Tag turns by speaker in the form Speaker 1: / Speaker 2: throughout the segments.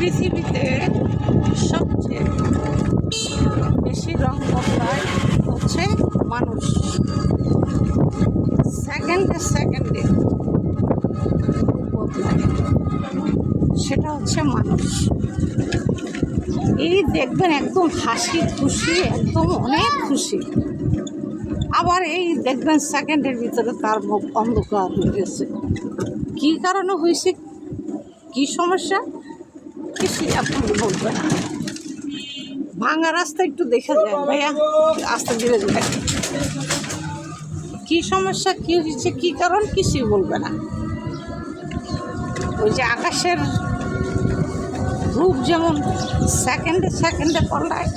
Speaker 1: পৃথিবীতে সবচেয়ে বেশি রং বদলায় হচ্ছে মানুষ। সেকেন্ডে সেকেন্ডে সেটা হচ্ছে মানুষ। এই দেখবেন একদম হাসি খুশি, একদম অনেক খুশি। আবার এই দেখবেন সেকেন্ডের ভিতরে তার মুখ অন্ধকার হয়ে গেছে। কী কারণে হয়েছে? কী সমস্যা? কিছুই আপনাকে বলবে না। ভাঙা রাস্তা একটু দেখে যায় ভাইয়া আস্তে ধীরে যায় কী সমস্যা, কী হয়েছে, কী কারণ কিছুই বলবে না। ওই যে আকাশের রূপ যেমন সেকেন্ডে সেকেন্ডে পাল্টায়,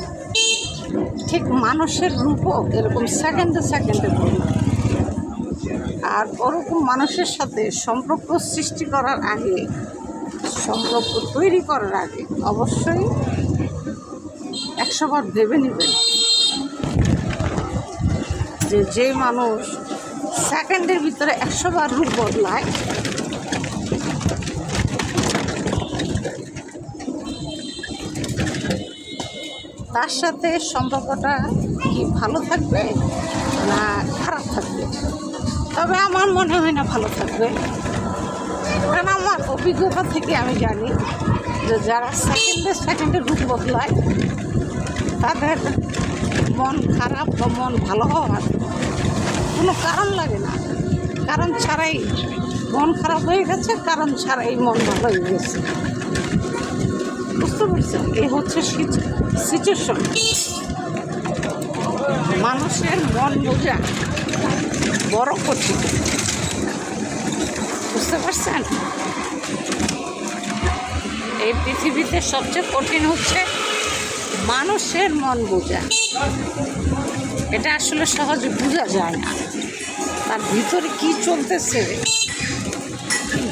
Speaker 1: ঠিক মানুষের রূপও এরকম সেকেন্ডে সেকেন্ডে পাল্টায়। আর ওরকম মানুষের সাথে সম্পর্ক সৃষ্টি করার আগে সম্পর্ক তৈরি করার আগে অবশ্যই একশোবার ভেবে নেবেন যে যে মানুষ সেকেন্ডের ভিতরে একশোবার রূপ বদলায়, তার সাথে সম্পর্কটা কি ভালো থাকবে না খারাপ থাকবে? তবে আমার মনে হয় না ভালো থাকবে। কারণ আমার অভিজ্ঞতা থেকে আমি জানি যে যারা সেকেন্ডে সেকেন্ডে রূপ বদলায়, তাদের মন খারাপ বা মন ভালো হওয়ার কোনো কারণ লাগে না। কারণ ছাড়াই মন খারাপ হয়ে গেছে, কারণ ছাড়াই মন ভালো হয়ে গেছে। বুঝতে পারছেন? এই হচ্ছে সিচুয়েশন মানুষের মন বোঝা বড় কঠিন। বুঝতে এই পৃথিবীতে সবচেয়ে কঠিন হচ্ছে মানুষের মন বোঝা। এটা আসলে সহজে বোঝা যায় না। তার ভিতরে কি চলতেছে?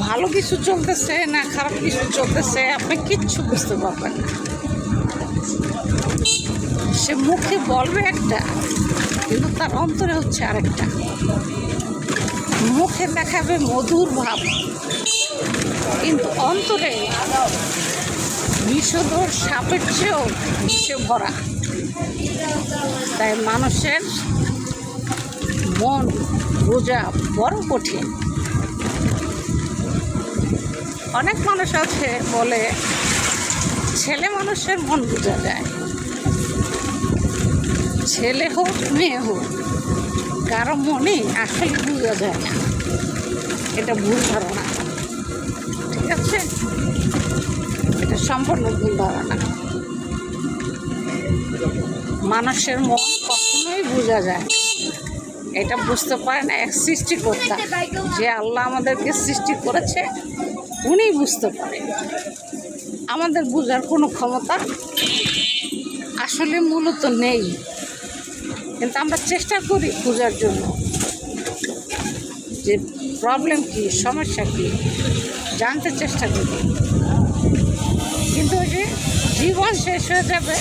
Speaker 1: ভালো কিছু চলতেছে না খারাপ কিছু চলতেছে? আপনি কিচ্ছু বুঝতে পারবেন না। সে মুখে বলবে একটা, কিন্তু তার অন্তরে হচ্ছে আরেকটা। মুখে দেখাবে মধুর ভাব। কিন্তু অন্তরে বিষধর সাপের চেয়েও বিষে ভরা। তাই মানুষের মন বোঝা বড় কঠিন। অনেক মানুষ আছে বলে ছেলে মানুষের মন বোঝা যায়। ছেলে হোক, মেয়ে হোক। কারও মনে আসলে বোঝা যায় না। এটা ভুল ধারণা। ঠিক আছে? এটা সম্পূর্ণ ভুল ধারণা। মানুষের মন কখনোই বোঝা যায়। এটা বুঝতে পারে না এক সৃষ্টিকর্তা। যে আল্লাহ আমাদেরকে সৃষ্টি করেছে, উনি বুঝতে পারে। আমাদের বোঝার কোনো ক্ষমতা আসলে মূলত নেই। কিন্তু আমরা চেষ্টা করি বোঝার জন্য। যে প্রবলেম কী, সমস্যা কী, জানতে চেষ্টা করি। কিন্তু ওই যে জীবন শেষ হয়ে যাবে,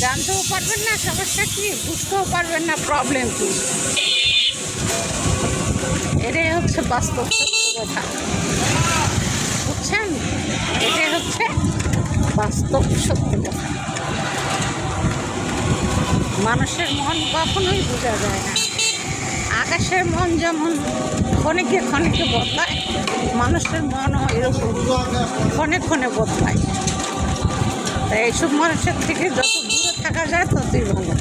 Speaker 1: জানতেও পারবেন না, সমস্যা কী, বুঝতেও পারবেন না প্রবলেম কী। এটাই হচ্ছে বাস্তব কথা বুঝছেন? এটাই হচ্ছে বাস্তব সত্য কথা মানুষের মন কখনোই বোঝা যায় না। আকাশের মন যেমন ক্ষণিকে ক্ষণিকে বদলায়, মানুষের মনও এরকম ক্ষণে ক্ষণে বদলায়। তাই এইসব মানুষের থেকে যত দূরে থাকা যায় ততই ভালো।